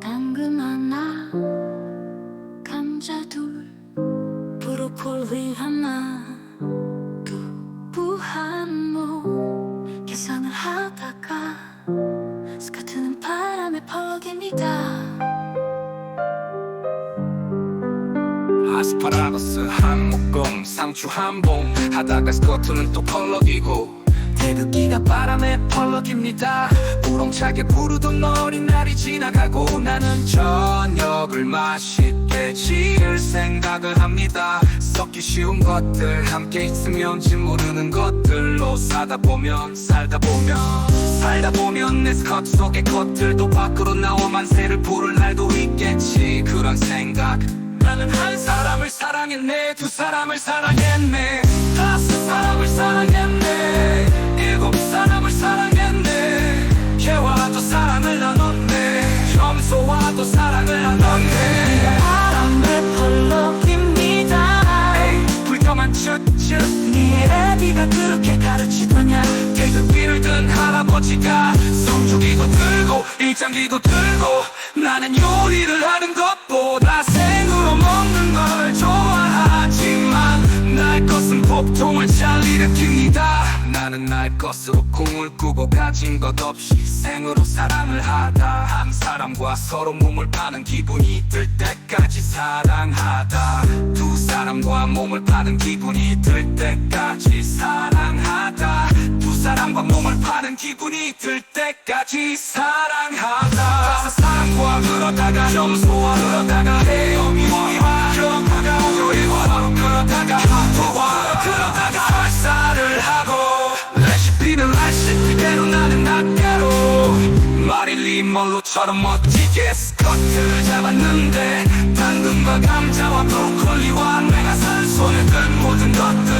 당근 하나 감자 둘 브로콜리 하나 두부 한모. 계산을 하다가 스커트는 바람에 퍼깁니다. 아스파라거스 한 묶음 상추 한 봉. 하다가 스커트는 또 펄럭이고 태극기가 바람에 펄럭입니다. 우렁차게 부르던 어린 날이 지나가고 나는 저녁을 맛있게 지을 생각을 합니다. 썩기 쉬운 것들 함께 있으면지 모르는 것들로 사다 보면 살다 보면 살다 보면 내 스커트 속의 것들도 밖으로 나와 만세를 부를 날도 있겠지. 그런 생각. 나는 한 사람을 사랑했네. 두 사람을 사랑했네 쯧쯧 네 애비가 그렇게 가르치더냐. 태극기를 든 할아버지가 성조기도 들고 일장기도 들고 나는 요리를 하는 것보다 생으로 먹는 걸 좋아하지만 날 것은 복통을 잘 일으킵니다. 나는 날 것으로 꿈을 꾸고 가진 것 없이 생으로 사랑을 하다. 한 사람과 서로 몸을 파는 기분이 들 때까지 사랑하다. 두 사람과 몸을 파는 기분이 들 때까지 사랑하다. 두 사람과 몸을 파는 기분이 들 때까지 사랑하다. 다섯 사람과 그러다가 점소와 그러다가 해영이 멀로처럼 멋지게 스커트를 잡았는데 당근과 감자와 브로콜리와 내가 산 손에 든 모든 것들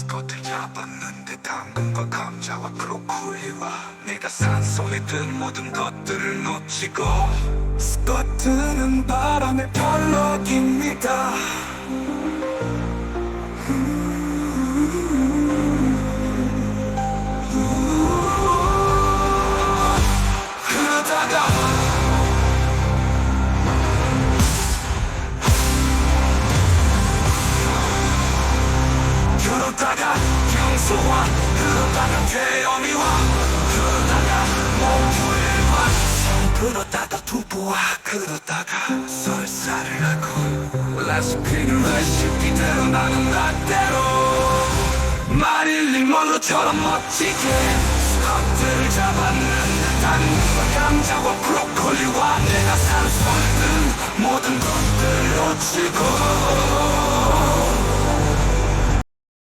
스커트 잡았는데 당근과 감자와 브로콜리와 내가 산속에 든 모든 것들을 놓치고 스커트는 바람에 펄럭입니다 평소와 그러다가 괴염이와 그러다가 몸풀과 그러다가 두부와 그러다가 설사를 하고 레시피는 레시피대로 나는 나대로 마릴린 멀로처럼 멋지게 스커트를 잡았는데 당근과 감자와 브로콜리와 내가 산손든 모든 것들 놓치고